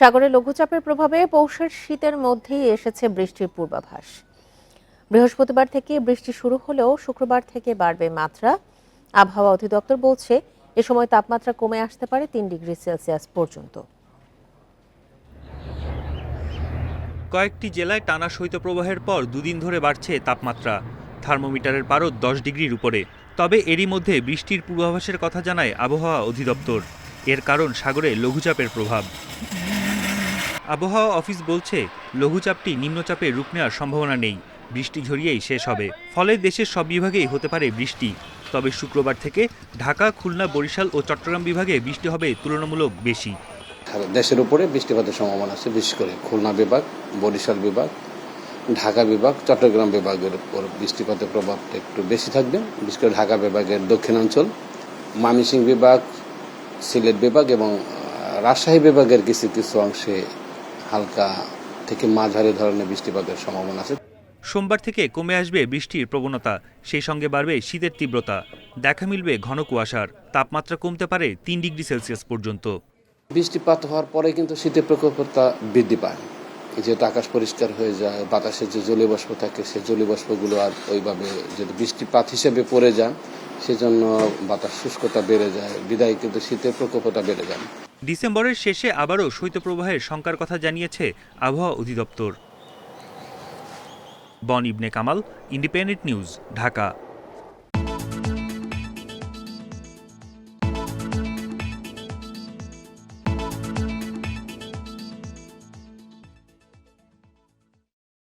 সাগরে লঘুচাপের প্রভাবে পৌষের শীতের মধ্যেই এসেছে বৃষ্টির পূর্বাভাস। বৃহস্পতিবার থেকে বৃষ্টি শুরু হলেও শুক্রবার থেকে বাড়বে মাত্রা। আবহাওয়া অধিদপ্তর বলছে, এ সময় তাপমাত্রা কমে আসতে পারে তিন ডিগ্রি সেলসিয়াস পর্যন্ত। কয়েকটি জেলায় টানা শৈত্যপ্রবাহের পর দুদিন ধরে বাড়ছে তাপমাত্রা। থার্মোমিটারের পারদ দশ ডিগ্রির উপরে। তবে এরই মধ্যে বৃষ্টির পূর্বাভাসের কথা জানায় আবহাওয়া অধিদপ্তর। এর কারণ সাগরে লঘুচাপের প্রভাব। আবহাওয়া অফিস বলছে, লঘুচাপটি নিম্নচাপে রূপ নেওয়ার সম্ভাবনা নেই। বৃষ্টি ঝরিয়েই শেষ হবে। ফলে দেশের সব বিভাগেই হতে পারে বৃষ্টি। তবে শুক্রবার থেকে ঢাকা, খুলনা, বরিশাল ও চট্টগ্রাম বিভাগে বৃষ্টি হবে তুলনামূলক বেশি। দেশের উপরে বৃষ্টিপাতের সম্ভাবনা আছে, বিশেষ করে খুলনা বিভাগ, বরিশাল বিভাগ, ঢাকা বিভাগ, চট্টগ্রাম বিভাগের উপর বৃষ্টিপাতের প্রভাবটা একটু বেশি থাকবে। বিশেষ করে ঢাকা বিভাগের দক্ষিণাঞ্চল মামিসিং বিভাগ, সিলেট বিভাগ এবং রাজশাহী বিভাগের কিছু কিছু অংশে হালকা থেকে মাঝারি ধরনের বৃষ্টিপাতের সম্ভাবনা আছে। সোমবার থেকে কমে আসবে বৃষ্টির প্রবণতা সেই সঙ্গে বাড়বে শীতের তীব্রতা। দেখা মিলবে ঘন কুয়াশার তাপমাত্রা কমতে পারে তিন ডিগ্রি সেলসিয়াস পর্যন্ত। বৃষ্টিপাত হওয়ার পরে কিন্তু শীতের প্রকোপতা বৃদ্ধি পায়। যেহেতু আকাশ পরিষ্কার হয়ে যায় বাতাসে যে জলীয়বাষ্প থাকে সেই জলীয়বাষ্পগুলো আর ওইভাবে যদি বৃষ্টিপাত হিসেবে পড়ে যায় সেজন্য বাতাস শুষ্কতা বেড়ে যায় বিদায় কিন্তু শীতের প্রকোপতা বেড়ে যায়। ডিসেম্বরের শেষে আবারও শৈত্যপ্রবাহের শঙ্কার কথা জানিয়েছে আবহাওয়া অধিদপ্তর। বন ইবনে কামাল, ইন্ডিপেন্ডেন্ট নিউজ, ঢাকা।